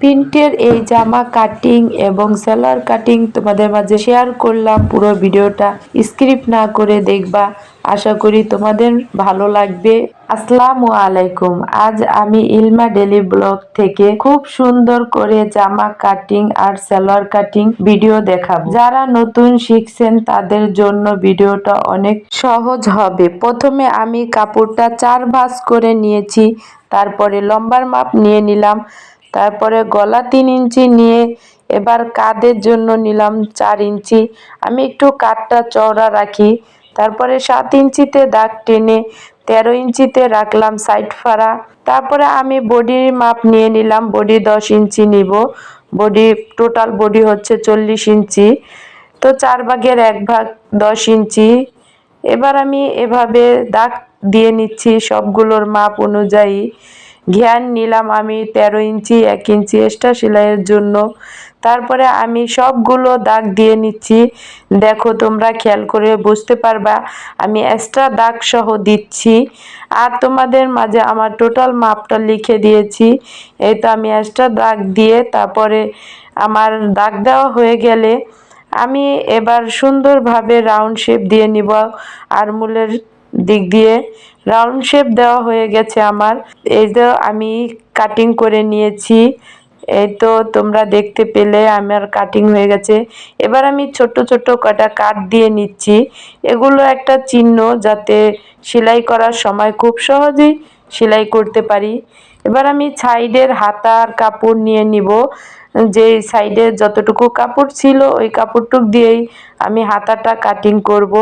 প্রিন্টের এই জামা কাটিং এবং সেলার কাটিং তোমাদের মাঝে শেয়ার করলাম। পুরো ভিডিওটা স্ক্রিপ্ট না করে দেখবা। আশা করি তোমাদের ভালো লাগবে। আসসালামু আলাইকুম। আজ আমি ইলমা ডেলি ব্লগ থেকে খুব সুন্দর করে জামা কাটিং আর সেলোয়ার কাটিং ভিডিও দেখাবো। যারা নতুন শিখছেন, তাদের জন্য ভিডিওটা অনেক সহজ হবে। প্রথমে আমি কাপড়টা চার ভাঁজ করে নিয়েছি। তারপরে লম্বার মাপ নিয়ে নিলাম। তারপরে গলা তিন ইঞ্চি নিয়ে এবার কাদের জন্য নিলাম চার ইঞ্চি। আমি একটু কাঠটা চওড়া রাখি। তারপরে সাত ইঞ্চিতে দাগ টেনে তেরো ইঞ্চিতে রাখলাম সাইড ফাড়া। তারপরে আমি বডির মাপ নিয়ে নিলাম, বডি দশ ইঞ্চি নিব। বডি, টোটাল বডি হচ্ছে চল্লিশ ইঞ্চি। তো চার ভাগের এক ভাগ দশ ইঞ্চি। এবার আমি এভাবে দাগ দিয়ে নিচ্ছি সবগুলোর মাপ অনুযায়ী। ঘ্যান নিলাম আমি তেরো ইঞ্চি, এক ইঞ্চি এক্সট্রা সেলাইয়ের জন্য। তারপরে আমি সবগুলো দাগ দিয়ে নিচ্ছি। দেখো, তোমরা খেয়াল করে বুঝতে পারবা, আমি এক্সট্রা দাগ সহ দিচ্ছি। আর তোমাদের মাঝে আমার টোটাল মাপটা লিখে দিয়েছি। এই তো আমি এক্সট্রা দাগ দিয়ে তারপরে আমার দাগ দেওয়া হয়ে গেলে আমি এবার সুন্দরভাবে রাউন্ড শেপ দিয়ে নিব। আর মূলের দিক দিয়ে। রাউন্ড শেপ দেওয়া হয়ে গেছে আমার। এই তো আমি কাটিং করে নিয়েছি। এই তো তোমরা দেখতে পেলে আমার কাটিং হয়ে গেছে। এবার আমি ছোট ছোট কটা কাট দিয়ে নিচ্ছি। এগুলো একটা চিহ্ন যাতে সেলাই করার সময় খুব সহজেই সেলাই করতে পারি। এবার আমি সাইডের হাতার কাপড় নিয়ে নিব। যে সাইডে যতটুকু কাপড় ছিল ওই কাপড়টুক দিয়েই আমি হাতাটা কাটিং করব।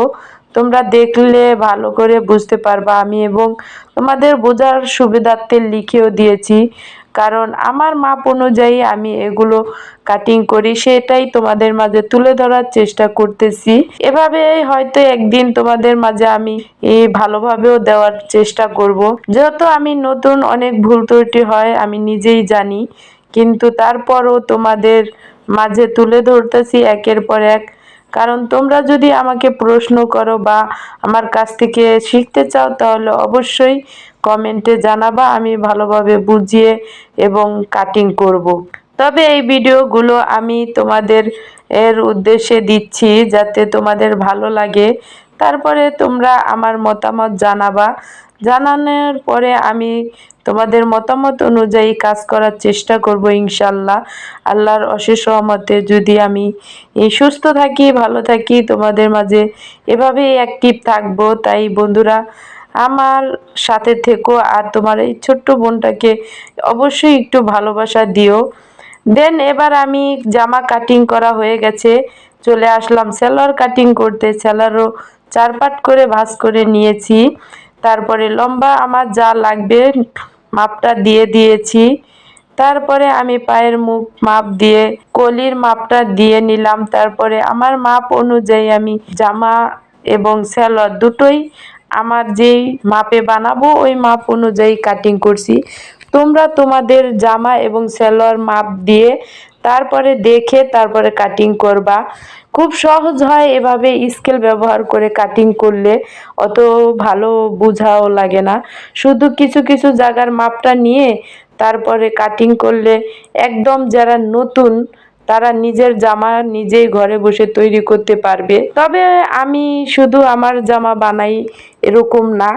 তোমরা দেখলে ভালো করে বুঝতে পারবা আমি এবং তোমাদের বোঝার সুবিধার্থে লিখেও দিয়েছি। কারণ আমার মাপ অনুযায়ী আমি এগুলো কাটিং করি, সেটাই তোমাদের মাঝে তুলে ধরার চেষ্টা করতেছি। এভাবে হয়তো একদিন তোমাদের মাঝে আমি ভালোভাবেও দেওয়ার চেষ্টা করব। যেহেতু আমি নতুন অনেক ভুল ত্রুটি হয়, আমি নিজেই জানি। কিন্তু তারপরও তোমাদের মাঝে তুলে ধরতেছি, একের পর এক কারণ তোমরা যদি আমাকে প্রশ্ন করো বা আমার কাছ থেকে শিখতে চাও, তাহলে অবশ্যই কমেন্টে জানাবা, আমি ভালোভাবে বুঝিয়ে এবং কাটিং করব। তবে এই ভিডিওগুলো আমি তোমাদের এর উদ্দেশ্যে দিচ্ছি যাতে তোমাদের ভালো লাগে। তারপরে তোমরা আমার মতামত জানাবা। জানানোর পরে আমি তোমাদের মতামত অনুযায়ী কাজ করার চেষ্টা করব ইনশাল্লাহ আল্লাহর অশেষ রহমতে যদি আমি সুস্থ থাকি, ভালো থাকি, তোমাদের মাঝে এভাবেই অ্যাক্টিভ থাকব। তাই বন্ধুরা, আমার সাথে থেকো আর তোমার এই ছোট্ট বোনটাকে অবশ্যই একটু ভালোবাসা দিও। দেন এবার আমি জামা কাটিং করা হয়ে গেছে। চলে আসলাম সেলার কাটিং করতে। সেলারও চার পাট করে ভাঁজ করে নিয়েছি। তারপরে লম্বা আমার যা লাগবে মাপটা দিয়ে দিয়েছি। তারপরে আমি পায়ের মুখ মাপ দিয়ে, কলির মাপটা দিয়ে নিলাম। তারপরে আমার মাপ অনুযায়ী আমি জামা এবং স্যালোয়ার দুটোই আমার যেই মাপে বানাবো, ওই মাপ অনুযায়ী কাটিং করছি। তোমরা তোমাদের জামা এবং সেলোয়ার মাপ দিয়ে তারপরে দেখে তারপরে কাটিং করবা। খুব সহজ হয় এভাবে স্কেল ব্যবহার করে কাটিং করলে, অত ভালো বোঝাও লাগে না। শুধু কিছু কিছু জায়গার মাপটা নিয়ে তারপরে কাটিং করলে একদম যারা নতুন, তারা নিজের জামা নিজেই ঘরে বসে তৈরি করতে পারবে। তবে আমি শুধু আমার জামা বানাই এরকম না,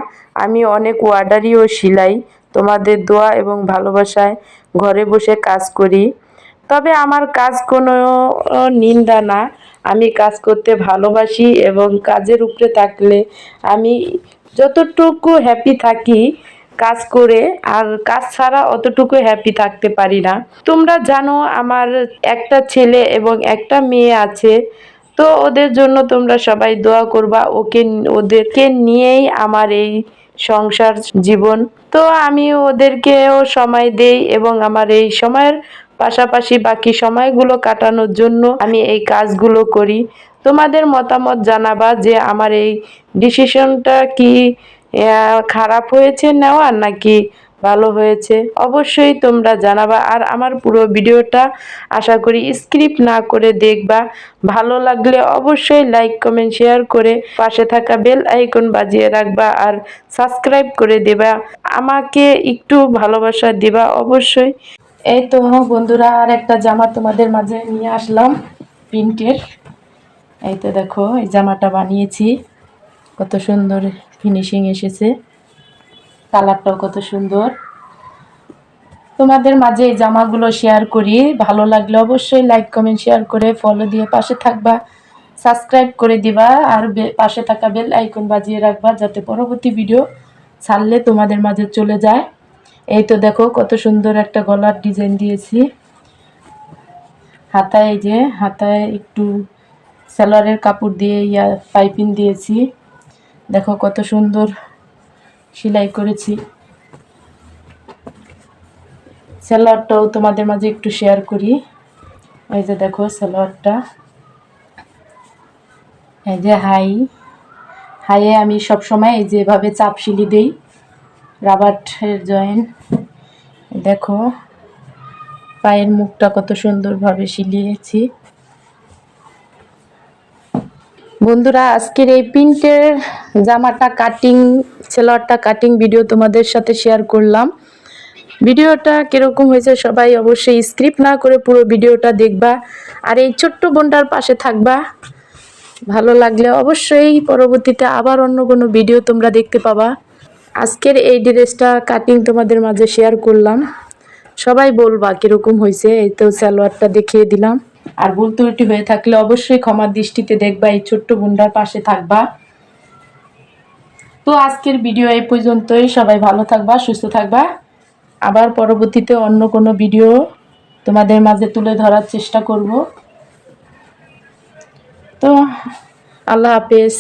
আমি অনেক ওয়ার্ডারিও সিলাই। তোমাদের দোয়া এবং ভালোবাসায় ঘরে বসে কাজ করি। তবে আমার কাজ কোনো নিন্দা না। আমি কাজ করতে ভালোবাসি এবং কাজের উপরে থাকলে আমি যতটুকু হ্যাপি থাকি কাজ করে, আর কাজ ছাড়া অতটুকু হ্যাপি থাকতে পারি না। তোমরা জানো আমার একটা ছেলে এবং একটা মেয়ে আছে। তো ওদের জন্য তোমরা সবাই দোয়া করবা। ওকে, ওদেরকে নিয়েই আমার এই সংসার জীবন। তো আমি ওদেরকেও সময় দেই এবং আমার এই সময়ের পাশাপাশি বাকি সময়গুলো কাটানোর জন্য আমি এই কাজগুলো করি। তোমাদের মতামত জানাবা যে আমার এই ডিসিশনটা কি খারাপ হয়েছে নেওয়া নাকি ভালো হয়েছে, অবশ্যই তোমরা জানাবা। আর আমার পুরো ভিডিওটা আশা করি স্ক্রিপ্ট না করে দেখবা। ভালো লাগলে অবশ্যই লাইক, কমেন্ট, শেয়ার করে পাশে থাকা বেল আইকন বাজিয়ে রাখবা আর সাবস্ক্রাইব করে দেবা। আমাকে একটু ভালোবাসা দিবা অবশ্যই। এই তো বন্ধুরা, আর একটা জামা তোমাদের মাঝে নিয়ে আসলাম, প্রিন্টের। এই তো দেখো, এই জামাটা বানিয়েছি। কত সুন্দর ফিনিশিং এসেছে। কালারটাও কত সুন্দর। তোমাদের মাঝে এই জামাগুলো শেয়ার করি। ভালো লাগলে অবশ্যই লাইক কমেন্ট শেয়ার করে ফলো দিয়ে পাশে থাকবা। সাবস্ক্রাইব করে দিবা আর পাশে থাকা বেল আইকন বাজিয়ে রাখবা যাতে পরবর্তী ভিডিও ছাড়লে তোমাদের মাঝে চলে যায়। এই তো দেখো কত সুন্দর একটা গলার ডিজাইন দিয়েছি। হাতায় এই যে, হাতায় একটু সেলারের কাপড় দিয়ে ইয়া পাইপিং দিয়েছি। দেখো কত সুন্দর সেলাই করেছি। সালোয়ারটাও তোমাদের মাঝে একটু শেয়ার করি। এই যে দেখো সালোয়ারটা। এই যে হাই। হাইয়ে আমি সব সময় এই যেভাবে চাপ সিলি দিই। রাবারের জয়েন দেখো। পায়ের মুখটা কত সুন্দরভাবে সিলিয়েছি বন্ধুরা, আজকের এই প্রিন্টের জামাটা কাটিং সেলোয়ারটা কাটিং ভিডিও তোমাদের সাথে শেয়ার করলাম। ভিডিওটা কীরকম হয়েছে সবাই অবশ্যই স্ক্রিপ্ট না করে পুরো ভিডিওটা দেখবা। আর এই ছোট্ট বোনটার পাশে থাকবা। ভালো লাগলে অবশ্যই পরবর্তীতে আবার অন্য কোনো ভিডিও তোমরা দেখতে পাবা। আজকের এই ড্রেসটা কাটিং তোমাদের মাঝে শেয়ার করলাম। সবাই বলবা কীরকম হয়েছে, এই তো সালোয়ারটা দেখিয়ে দিলাম। আর ভুল ত্রুটি হয়ে থাকলে অবশ্যই ক্ষমার দৃষ্টিতে দেখবা, এই ছোট্ট বোনটার পাশে থাকবা। তো আজকের ভিডিও এই পর্যন্তই। সবাই ভালো থাকবা, সুস্থ থাকবা। আবার পরবর্তীতে অন্য কোনো ভিডিও তোমাদের মাঝে তুলে ধরার চেষ্টা করব। তো, আল্লাহ হাফেজ।